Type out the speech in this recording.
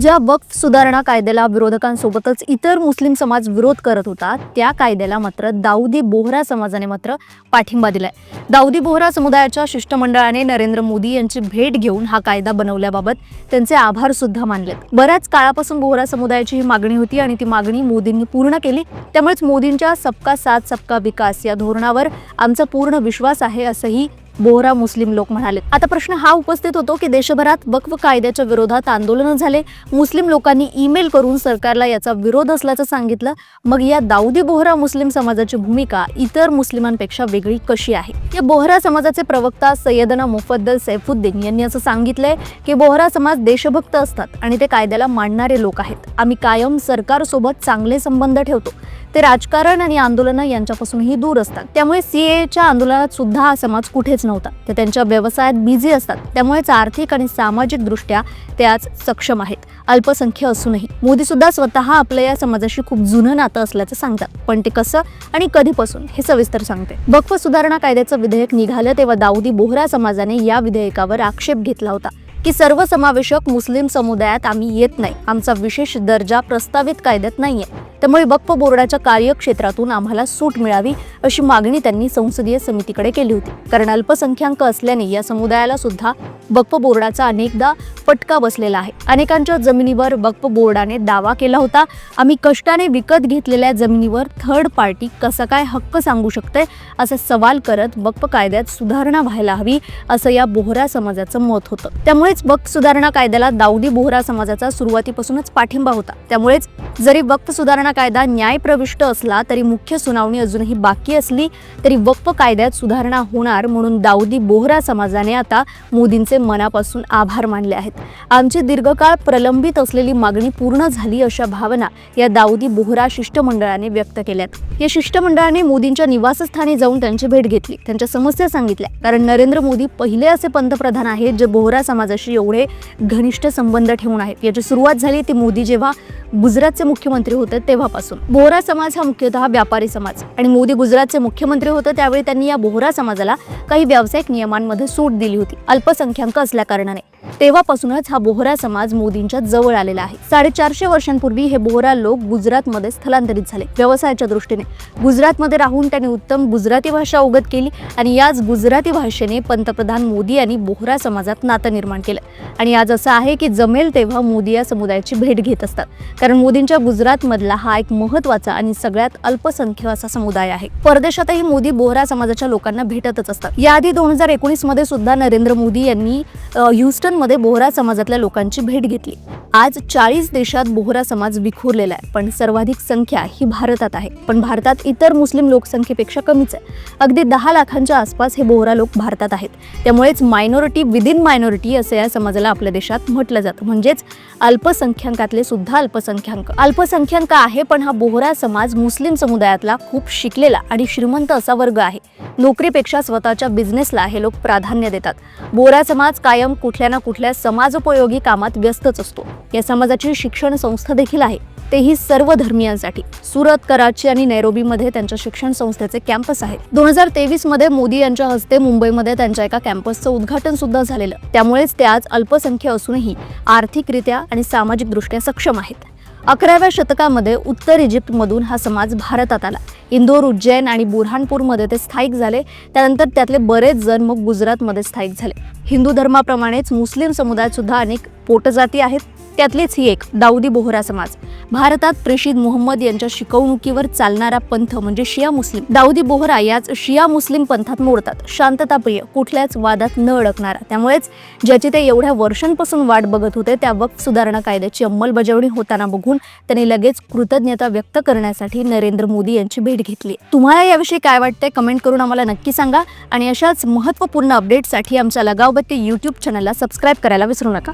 ज्या वक्फ सुधारणा कायद्याला विरोधकांसोबतच इतर मुस्लिम समाज विरोध करत होता त्या कायद्याला मात्र दाऊदी बोहरा समाजाने मात्र पाठिंबा दिलाय. दाऊदी बोहरा समुदायाच्या शिष्टमंडळाने नरेंद्र मोदी यांची भेट घेऊन हा कायदा बनवल्याबाबत त्यांचे आभार सुद्धा मानलेत. बऱ्याच काळापासून बोहरा समुदायाची ही मागणी होती आणि ती मागणी मोदींनी पूर्ण केली. त्यामुळेच मोदींच्या सबका साथ सबका विकास या धोरणावर आमचा पूर्ण विश्वास आहे असंही बोहरा मुस्लिम लोक म्हणाले. आता प्रश्न हा उपस्थित होतो की देशभरात वक्फ कायद्याच्या विरोधात आंदोलनं झाले. मुस्लिम लोकांनी ईमेल करून सरकारला याचा विरोध असल्याचं सांगितलं. मग या दाऊदी बोहरा मुस्लिम समाजाची भूमिका इतर मुस्लिमांपेक्षा वेगळी कशी आहे? या बोहरा समाजाचे प्रवक्ता सय्यदना मुफद्दल सैफुद्दीन यांनी असं सांगितलंय की बोहरा समाज देशभक्त असतात आणि ते कायद्याला मांडणारे लोक आहेत. आम्ही कायम सरकारसोबत चांगले संबंध ठेवतो. ते राजकारण आणि आंदोलनं यांच्यापासूनही दूर असतात. त्यामुळे सीएच्या आंदोलनात सुद्धा हा समाज कुठेच नव्हता. ते त्यांच्या व्यवसायात बिझी असतात. त्यामुळेच आर्थिक आणि सामाजिक दृष्ट्या ते आज सक्षम आहेत. अल्पसंख्य असूनही. मोदी सुद्धा स्वतः आपल्या या समाजाशी खूप जुनं नातं असल्याचं सांगतात. पण ते कसं आणि कधीपासून हे सविस्तर सांगते. वक्फ सुधारणा कायद्याचं विधेयक निघालं तेव्हा दाऊदी बोहरा समाजाने या विधेयकावर आक्षेप घेतला होता की सर्वसमावेशक मुस्लिम समुदायात आम्ही येत नाही. आमचा विशेष दर्जा प्रस्तावित कायद्यात नाहीये. त्यामुळे वक्फ बोर्डाच्या कार्यक्षेत्रातून आम्हाला सूट मिळावी अशी मागणी त्यांनी संसदीय समितीकडे केली होती. कारण अल्पसंख्याक असल्याने या समुदायाला सुद्धा वक्फ बोर्डाचा अनेकदा फटका बसलेला आहे. अनेकांच्या जमिनीवर वक्फ बोर्डाने दावा केला होता. आम्ही कष्टाने विकत घेतलेल्या जमिनीवर थर्ड पार्टी कसा काय हक्क सांगू शकते असा सवाल करत वक्फ कायद्यात सुधारणा व्हायला हवी असं या बोहरा समाजाचं मत होतं. त्यामुळेच वक्फ सुधारणा कायद्याला दाऊदी बोहरा समाजाचा सुरुवातीपासूनच पाठिंबा होता. त्यामुळेच जरी वक्फ सुधारणा कायदा न्यायप्रविष्ट असला तरी मुख्य सुनावणी अजूनही बाकी असली तरी वक्फ कायद्यात सुधारणा होणार म्हणून दाऊदी बोहरा समाजाने आता मोदींचे मनापासून आभार मानले आहेत. आमची दीर्घकाळ प्रलंबित असलेली मागणी पूर्ण झाली अशा भावना या दाऊदी बोहरा शिष्टमंडळाने व्यक्त केल्यात. या शिष्टमंडळाने मोदींच्या निवासस्थानी जाऊन त्यांची भेट घेतली. त्यांच्या समस्या सांगितल्या. कारण नरेंद्र मोदी पहिले असे पंतप्रधान आहेत जे बोहरा समाजाशी एवढे घनिष्ठ संबंध ठेवून आहेत. याची सुरुवात झाली ती मोदी जेव्हा गुजरातचे मुख्यमंत्री होते तेव्हापासून. बोहरा समाज हा मुख्यतः व्यापारी समाज आणि मोदी गुजरातचे मुख्यमंत्री होते त्यावेळी त्यांनी या बोहरा समाजाला काही व्यावसायिक नियमांमध्ये सूट दिली होती. अल्पसंख्याक असल्या कारणाने. तेव्हापासूनच हा बोहरा समाज मोदींच्या जवळ आलेला आहे. साडेचारशे वर्षांपूर्वी हे बोहरा लोक गुजरातमध्ये स्थलांतरित झाले. व्यवसायाच्या दृष्टीने गुजरातमध्ये राहून त्यांनी उत्तम गुजराती भाषा अवगत केली आणि याच गुजराती भाषेने पंतप्रधान मोदी यांनी बोहरा समाजात नातं निर्माण केलं. आणि आज असं आहे की जमेल तेव्हा मोदी या समुदायाची भेट घेत असतात. कारण मोदींच्या गुजरातमधला हा एक महत्त्वाचा आणि सगळ्यात अल्पसंख्य असा समुदाय आहे. परदेशातही मोदी बोहरा समाजाच्या लोकांना भेटतच असतात. याआधी दोन हजार एकोणीसमध्ये सुद्धा नरेंद्र मोदी यांनी ह्युस्टनमध्ये बोहरा समाजातल्या लोकांची भेट घेतली. आज चाळीस देशात बोहरा समाज विखुरलेला आहे पण सर्वाधिक संख्या ही भारतात आहे. पण भारतात इतर मुस्लिम लोकसंख्येपेक्षा कमीच आहे. अगदी दहा लाखांच्या आसपास हे बोहरा लोक भारतात आहेत. त्यामुळेच मायनॉरिटी विदिन मायनॉरिटी असं या समाजाला आपल्या देशात म्हटलं जातं. म्हणजेच अल्पसंख्याकातले सुद्धा अल्पसंख्याक अल्पसंख्याक आहे पण हा बोहरा समाज मुस्लिम समुदायातला खूप शिकलेला आणि श्रीमंत असा वर्ग आहे. नोकरीपेक्षा स्वतःच्या बिझनेसला हे लोक प्राधान्य देतात. बोहरा समाज कायम कुठल्या ना कुठल्या समाजोपयोगी कामात व्यस्तच असतो. या समाजाची शिक्षण संस्था देखील आहे. तेही सर्व धर्मियांसाठी. सुरत कराची आणि नैरोबीमध्ये त्यांच्या शिक्षण संस्थेचे कॅम्पस आहेत. दोन हजार तेवीसमध्ये मोदी यांच्या हस्ते मुंबईमध्ये त्यांच्या एका कॅम्पसचं उद्घाटन सुद्धा झालेलं. त्यामुळेच ते आज अल्पसंख्य असूनही आर्थिकरित्या आणि सामाजिकदृष्ट्या सक्षम आहेत. अकराव्या शतकामध्ये उत्तर इजिप्तमधून हा समाज भारतात आला. इंदोर उज्जैन आणि बुरहानपूरमध्ये ते स्थायिक झाले. त्यानंतर त्यातले बरेच जण मग गुजरातमध्ये स्थायिक झाले. हिंदू धर्माप्रमाणेच मुस्लिम समुदायात सुद्धा अनेक पोटजाती आहेत. त्यातलीच ही एक दाऊदी बोहरा समाज. भारतात प्रेषित मोहम्मद यांच्या शिकवणुकीवर चालणारा पंथ म्हणजे शिया मुस्लिम. दाऊदी बोहरा याच शिया मुस्लिम पंथात मोडतात. शांतताप्रिय कुठल्याच वादात न अडकणारा. त्यामुळेच ज्याची ते एवढ्या वर्षांपासून वाट बघत होते त्या वक्त सुधारणा कायद्याची अंमलबजावणी होताना बघून त्यांनी लगेच कृतज्ञता व्यक्त करण्यासाठी नरेंद्र मोदी यांची भेट घेतली. तुम्हाला याविषयी काय वाटतंय कमेंट करून आम्हाला नक्की सांगा. आणि अशाच महत्त्वपूर्ण अपडेटसाठी आमच्या लगावबत्ती यूट्यूब चॅनलला सबस्क्राईब करायला विसरू नका.